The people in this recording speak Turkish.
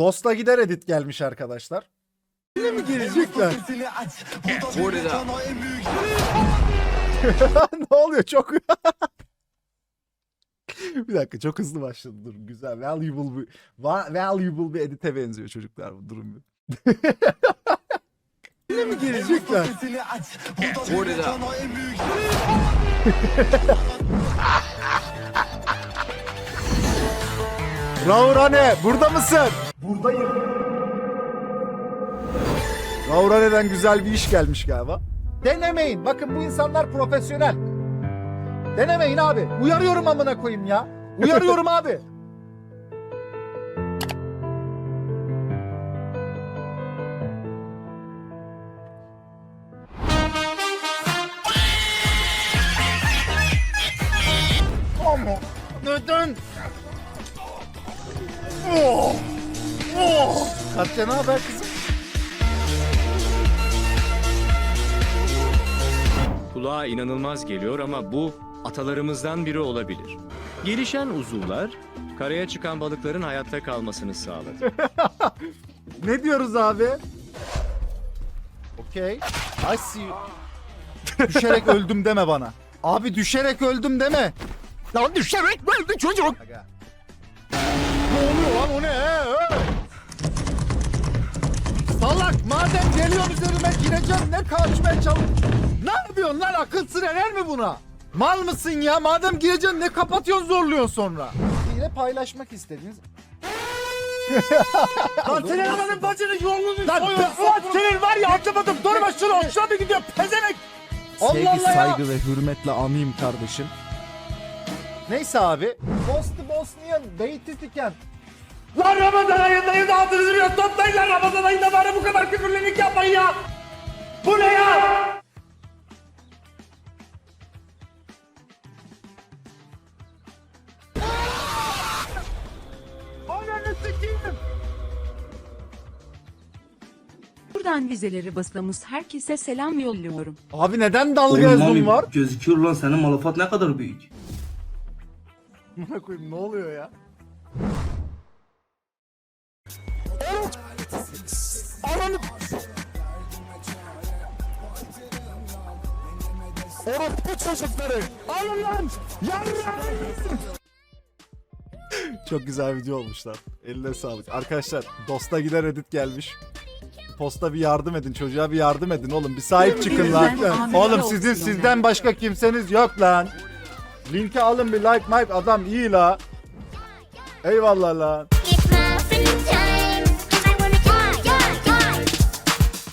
Dosta gider edit gelmiş arkadaşlar. Yine mi gelecekler? ne oluyor çok bir dakika çok hızlı başladı dur güzel valuable bir va- valuable bir edite benziyor çocuklar bu durum. Yine mi gelecekler? Raurane burada mısın? Buradayım. Raurane'den güzel bir iş gelmiş galiba. Denemeyin. Bakın bu insanlar profesyonel. Denemeyin abi. Uyarıyorum amına koyayım ya. Uyarıyorum abi. Neden? Oh! Oh! Katya ne haber kızım? Kulağa inanılmaz geliyor ama bu atalarımızdan biri olabilir. Gelişen uzuvlar karaya çıkan balıkların hayatta kalmasını sağladı. Ne diyoruz abi? Okey. I see you. düşerek öldüm deme bana. Abi düşerek öldüm deme. Lan düşerek öldü çocuk? Ne oluyor lan o ne? Salak madem geliyorsun üzerime gireceksin ne kaçmaya çalış. Ne yapıyorsun lan akıl sır erer mi buna? Mal mısın ya? Madem gireceksin ne kapatıyorsun zorluyorsun sonra. Yine paylaşmak istediğiniz Lan senin ananın bacının yolunu Lan, lan senin var ya atamadım durma şunu hoşuna bir gidiyor pezenek. Sevgi, Allah Allah ya. saygı ve hürmetle anayım kardeşim. Neyse abi. Bosti Bosnian, Beyti Tiken. Lan Ramazan ayındayız ağzınızı biraz toplayın lan Ramazan ayında bari bu kadar küfürlülük yapmayın ya. Bu ne ya? Buradan vizeleri basılamış herkese selam yolluyorum. Abi neden dalga abi var? gözüküyor lan senin malafat ne kadar büyük. Buna koyayım ne oluyor ya? Orospu çocukları. Alın lan. Yarın. Çok güzel video olmuşlar. Eline sağlık. Arkadaşlar Dosta gider edit gelmiş. Posta bir yardım edin. Çocuğa bir yardım edin oğlum. Bir sahip çıkın lan. Oğlum sizin sizden başka kimseniz yok lan. Linki alın bir like mike adam iyi la. Eyvallah lan.